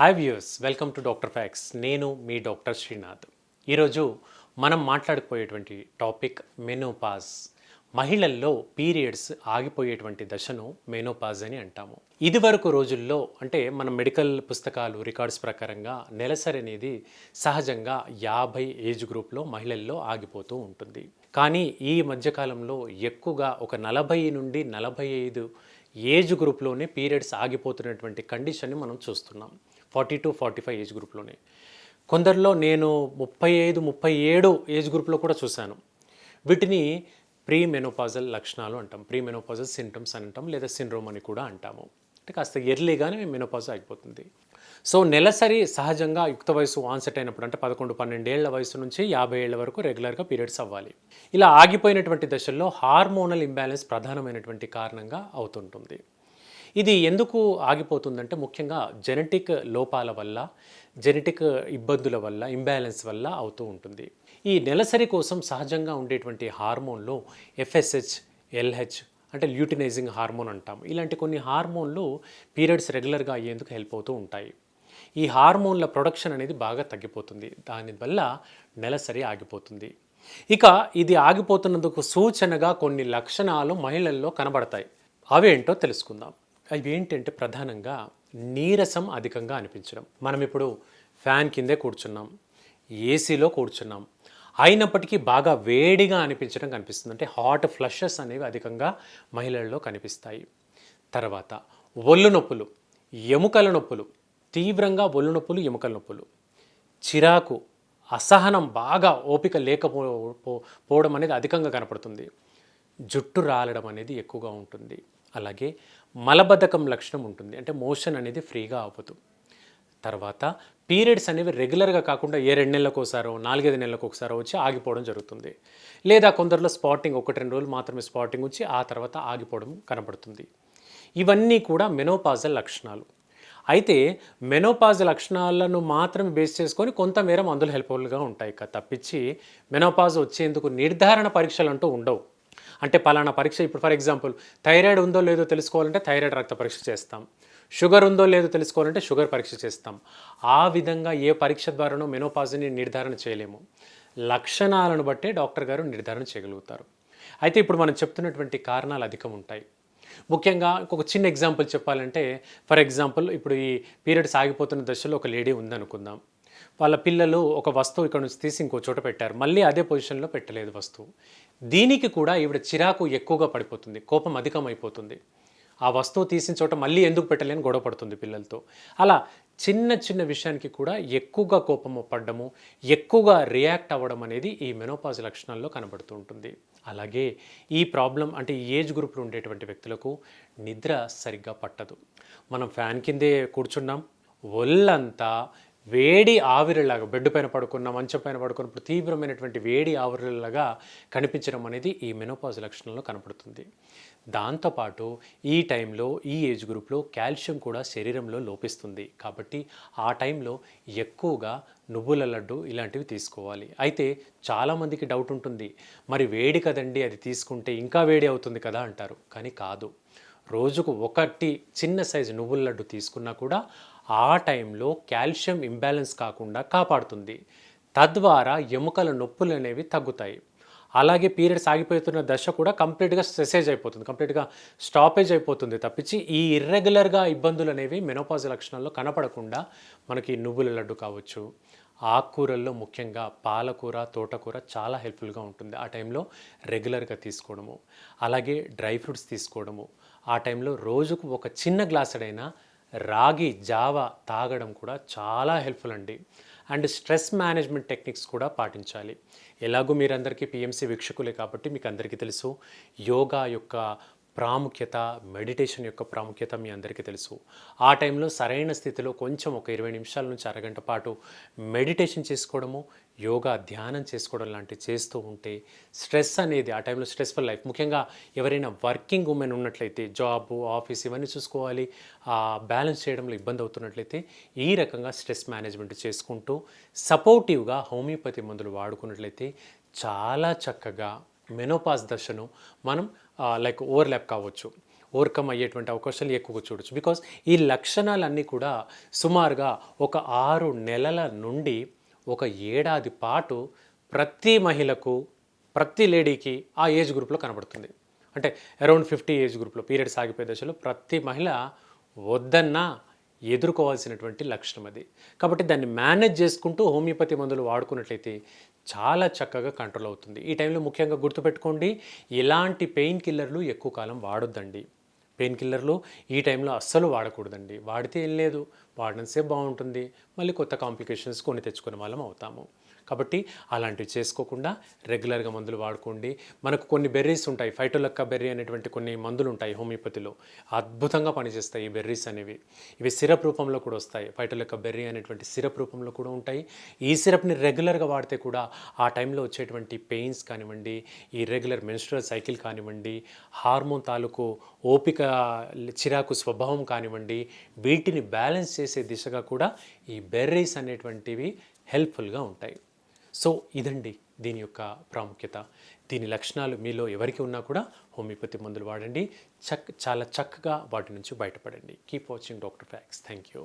Hi views welcome to doctor facts నేను మీ doctor Srinath ఈరోజు మనం మాట్లాడుకోయేటువంటి టాపిక్ మెనోపాజ్ మహిళల్లో పీరియడ్స్ ఆగిపోయేటువంటి దశను మెనోపాజ్ అని అంటాము. ఇదివరకు రోజుల్లో అంటే మన మెడికల్ పుస్తకాలు రికార్డ్స్ ప్రకారంగా నెలసరి అనేది సహజంగా యాభై ఏజ్ గ్రూప్లో మహిళల్లో ఆగిపోతూ ఉంటుంది. కానీ ఈ మధ్యకాలంలో ఎక్కువగా ఒక నలభై నుండి నలభై ఐదు ఏజ్ గ్రూప్లోనే పీరియడ్స్ ఆగిపోతున్నటువంటి కండిషన్ని మనం చూస్తున్నాం. Forty to forty five age గ్రూప్లోనే. కొందరిలో నేను ముప్పై ఐదు ముప్పై ఏడు ఏజ్ గ్రూప్లో కూడా చూశాను. వీటిని ప్రీ మెనోపాజల్ లక్షణాలు అంటాం. ప్రీ మెనోపాజల్ సింటమ్స్ అని అంటాం లేదా సిండ్రోమ్ అని కూడా అంటాము. అంటే కాస్త ఎర్లీగానే మెనోపాజ్ అయిపోతుంది. సో నెలసరి సహజంగా యుక్త వయసు ఆన్సెట్ అయినప్పుడు అంటే పదకొండు పన్నెండేళ్ళ వయసు నుంచి యాభై ఏళ్ళ వరకు రెగ్యులర్గా పీరియడ్స్ అవ్వాలి. ఇలా ఆగిపోయినటువంటి దశల్లో హార్మోనల్ ఇంబ్యాలెన్స్ ప్రధానమైనటువంటి కారణంగా అవుతుంటుంది. ఇది ఎందుకు ఆగిపోతుందంటే ముఖ్యంగా జెనెటిక్ లోపాల వల్ల జెనెటిక్ ఇబ్బందుల వల్ల ఇంబ్యాలెన్స్ వల్ల అవుతూ ఉంటుంది. ఈ నెలసరి కోసం సహజంగా ఉండేటువంటి హార్మోన్లు ఎఫ్ఎస్హెచ్ ఎల్హెచ్ అంటే ల్యూటినైజింగ్ హార్మోన్ అంటాం. ఇలాంటి కొన్ని హార్మోన్లు పీరియడ్స్ రెగ్యులర్గా అయ్యేందుకు హెల్ప్ అవుతూ ఉంటాయి. ఈ హార్మోన్ల ప్రొడక్షన్ అనేది బాగా తగ్గిపోతుంది. దానివల్ల నెలసరి ఆగిపోతుంది. ఇక ఇది ఆగిపోతున్నందుకు సూచనగా కొన్ని లక్షణాలు మహిళల్లో కనబడతాయి. అవేంటో తెలుసుకుందాం. అవి ఏంటంటే ప్రధానంగా నీరసం అధికంగా అనిపించడం. మనం ఇప్పుడు ఫ్యాన్ కిందే కూర్చున్నాం ఏసీలో కూర్చున్నాం. అయినప్పటికీ బాగా వేడిగా అనిపించడం కనిపిస్తుంది. అంటే హాట్ ఫ్లషెస్ అనేవి అధికంగా మహిళల్లో కనిపిస్తాయి. తర్వాత ఒళ్ళు నొప్పులు ఎముకల నొప్పులు తీవ్రంగా ఒళ్ళు నొప్పులు ఎముకల నొప్పులు. చిరాకు అసహనం బాగా ఓపిక లేకపో పోవడం అనేది అధికంగా కనపడుతుంది. జుట్టు రాలడం అనేది ఎక్కువగా ఉంటుంది. అలాగే మలబద్ధకం లక్షణం ఉంటుంది. అంటే మోషన్ అనేది ఫ్రీగా అవ్వదు. తర్వాత పీరియడ్స్ అనేవి రెగ్యులర్గా కాకుండా ఏ రెండు నెలలకు ఒకసారో నాలుగైదు నెలలకు ఒకసారో వచ్చి ఆగిపోవడం జరుగుతుంది. లేదా కొందరిలో స్పాటింగ్ ఒకటి రెండు రోజులు మాత్రమే స్పాటింగ్ వచ్చి ఆ తర్వాత ఆగిపోవడం కనబడుతుంది. ఇవన్నీ కూడా మెనోపాజల్ లక్షణాలు. అయితే మెనోపాజ్ లక్షణాలను మాత్రమే బేస్ చేసుకొని కొంతమేర మందులు హెల్ప్ఫుల్గా ఉంటాయి. ఇక తప్పించి మెనోపాజ్ వచ్చేందుకు నిర్ధారణ పరీక్షలు అంటూ ఉండవు. అంటే పలానా పరీక్ష ఇప్పుడు ఫర్ ఎగ్జాంపుల్ థైరాయిడ్ ఉందో లేదో తెలుసుకోవాలంటే థైరాయిడ్ రక్త పరీక్ష చేస్తాం. షుగర్ ఉందో లేదో తెలుసుకోవాలంటే షుగర్ పరీక్ష చేస్తాం. ఆ విధంగా ఏ పరీక్ష ద్వారానో మెనోపాజిని నిర్ధారణ చేయలేము. లక్షణాలను బట్టే డాక్టర్ గారు నిర్ధారణ చేయగలుగుతారు. అయితే ఇప్పుడు మనం చెప్తున్నటువంటి కారణాలు అధికం ఉంటాయి. ముఖ్యంగా ఒక చిన్న ఎగ్జాంపుల్ చెప్పాలంటే ఫర్ ఎగ్జాంపుల్ ఇప్పుడు ఈ పీరియడ్స్ ఆగిపోతున్న దశలో ఒక లేడీ ఉందనుకుందాం. వాళ్ళ పిల్లలు ఒక వస్తువు ఇక్కడ నుంచి తీసి ఇంకో చోట పెట్టారు. మళ్ళీ అదే పొజిషన్లో పెట్టలేదు వస్తువు. దీనికి కూడా ఈవిడ చిరాకు ఎక్కువగా పడిపోతుంది కోపం అధికమైపోతుంది. ఆ వస్తువు తీసిన చోట మళ్ళీ ఎందుకు పెట్టలేని గొడవ పడుతుంది పిల్లలతో. అలా చిన్న చిన్న విషయానికి కూడా ఎక్కువగా కోపం పడ్డము ఎక్కువగా రియాక్ట్ అవ్వడం అనేది ఈ మెనోపాజ్ లక్షణాల్లో కనబడుతూ ఉంటుంది. అలాగే ఈ ప్రాబ్లం అంటే ఈ ఏజ్ గ్రూప్లో ఉండేటువంటి వ్యక్తులకు నిద్ర సరిగ్గా పట్టదు. మనం ఫ్యాన్ కిందే కూర్చున్నాం ఒళ్ళంతా వేడి ఆవిరిలాగా బెడ్ పైన పడుకున్న మంచం పైన పడుకున్నప్పుడు తీవ్రమైనటువంటి వేడి ఆవిరిలాగా కనిపించడం అనేది ఈ మెనోపాజ్ లక్షణంలో కనపడుతుంది. దాంతోపాటు ఈ టైంలో ఈ ఏజ్ గ్రూప్లో కాల్షియం కూడా శరీరంలో లోపిస్తుంది. కాబట్టి ఆ టైంలో ఎక్కువగా నువ్వుల లడ్డు ఇలాంటివి తీసుకోవాలి. అయితే చాలామందికి డౌట్ ఉంటుంది. మరి వేడి కదండి అది తీసుకుంటే ఇంకా వేడి అవుతుంది కదా అంటారు. కానీ కాదు. రోజుకు ఒకటి చిన్న సైజు నువ్వుల లడ్డు తీసుకున్నా కూడా ఆ టైంలో కాల్షియం ఇంబ్యాలెన్స్ కాకుండా కాపాడుతుంది. తద్వారా ఎముకల నొప్పులు అనేవి తగ్గుతాయి. అలాగే పీరియడ్స్ ఆగిపోతున్న దశ కూడా కంప్లీట్గా సెసేజ్ అయిపోతుంది. కంప్లీట్గా స్టాపేజ్ అయిపోతుంది తప్పించి ఈ ఇర్రెగ్యులర్గా ఇబ్బందులు అనేవి మెనోపాజ్ లక్షణాల్లో కనపడకుండా మనకి నువ్వుల లడ్డు కావచ్చు ఆకుకూరల్లో ముఖ్యంగా పాలకూర తోటకూర చాలా హెల్ప్ఫుల్గా ఉంటుంది. ఆ టైంలో రెగ్యులర్గా తీసుకోవడము అలాగే డ్రై ఫ్రూట్స్ తీసుకోవడము. ఆ టైంలో రోజుకు ఒక చిన్న గ్లాసుడైనా రాగి జావ తాగడం కూడా చాలా హెల్ప్ఫుల్ అండి. అండ్ స్ట్రెస్ మేనేజ్మెంట్ టెక్నిక్స్ కూడా పాటించాలి. ఎలాగో మీరందరికీ పిఎంసి వీక్షకులే కాబట్టి మీకు అందరికీ తెలుసు యోగా యొక్క ప్రాముఖ్యత మెడిటేషన్ యొక్క ప్రాముఖ్యత మీ అందరికీ తెలుసు. ఆ టైంలో సరైన స్థితిలో కొంచెం ఒక ఇరవై నిమిషాల నుంచి అరగంట పాటు మెడిటేషన్ చేసుకోవడము యోగా ధ్యానం చేసుకోవడం లాంటివి చేస్తూ ఉంటే స్ట్రెస్ అనేది ఆ టైంలో స్ట్రెస్ఫుల్ లైఫ్. ముఖ్యంగా ఎవరైనా వర్కింగ్ ఉమెన్ ఉన్నట్లయితే జాబ్ ఆఫీస్ ఇవన్నీ చూసుకోవాలి. బ్యాలెన్స్ చేయడంలో ఇబ్బంది అవుతున్నట్లయితే ఈ రకంగా స్ట్రెస్ మేనేజ్మెంట్ చేసుకుంటూ సపోర్టివ్గా హోమియోపతి మందులు వాడుకున్నట్లయితే చాలా చక్కగా మెనోపాస్ దశను మనం లైక్ ఓవర్లాప్ కావచ్చు ఓవర్కమ్ అయ్యేటువంటి అవకాశాలు ఎక్కువగా చూడొచ్చు. బికాస్ ఈ లక్షణాలన్నీ కూడా సుమారుగా ఒక ఆరు నెలల నుండి ఒక ఏడాది పాటు ప్రతి మహిళకు ప్రతి లేడీకి ఆ ఏజ్ గ్రూప్లో కనబడుతుంది. అంటే అరౌండ్ ఫిఫ్టీ ఏజ్ గ్రూప్లో పీరియడ్స్ ఆగిపోయే దశలో ప్రతి మహిళ వద్దన్నా ఎదుర్కోవాల్సినటువంటి లక్షణం అది. కాబట్టి దాన్ని మేనేజ్ చేసుకుంటూ హోమియోపతి మందులు వాడుకున్నట్లయితే చాలా చక్కగా కంట్రోల్ అవుతుంది. ఈ టైంలో ముఖ్యంగా గుర్తుపెట్టుకోండి ఇలాంటి పెయిన్ కిల్లర్లు ఎక్కువ కాలం వాడొద్దండి. పెయిన్ కిల్లర్లు ఈ టైంలో అస్సలు వాడకూడదండి. వాడితే ఏం లేదు వాడినంతసేపు బాగుంటుంది. మళ్ళీ కొత్త కాంప్లికేషన్స్ కొని తెచ్చుకునే వాళ్ళం అవుతాము. కాబట్టి అలాంటివి చేసుకోకుండా రెగ్యులర్గా మందులు వాడుకోండి. మనకు కొన్ని బెర్రీస్ ఉంటాయి. ఫైటోలక్క బెర్రీ అనేటువంటి కొన్ని మందులు ఉంటాయి హోమియోపతిలో. అద్భుతంగా పనిచేస్తాయి ఈ బెర్రీస్ అనేవి. ఇవి సిరప్ రూపంలో కూడా వస్తాయి. ఫైటోలక్క బెర్రీ అనేటువంటి సిరప్ రూపంలో కూడా ఉంటాయి. ఈ సిరప్ని రెగ్యులర్గా వాడితే కూడా ఆ టైంలో వచ్చేటువంటి పెయిన్స్ కానివ్వండి ఈ రెగ్యులర్ మెన్స్ట్రల్ సైకిల్ కానివ్వండి హార్మోన్ తాలూకు ఓపిక చిరాకు స్వభావం కానివ్వండి వీటిని బ్యాలెన్స్ చేసే దిశగా కూడా ఈ బెర్రీస్ అనేటువంటివి హెల్ప్ఫుల్గా ఉంటాయి. సో ఇదండి దీని యొక్క ప్రాముఖ్యత. దీని లక్షణాలు మీలో ఎవరికి ఉన్నా కూడా హోమియోపతి మందులు వాడండి. చక్ చాలా చక్కగా వాటి నుంచి బయటపడండి. Keep watching doctor facts thank you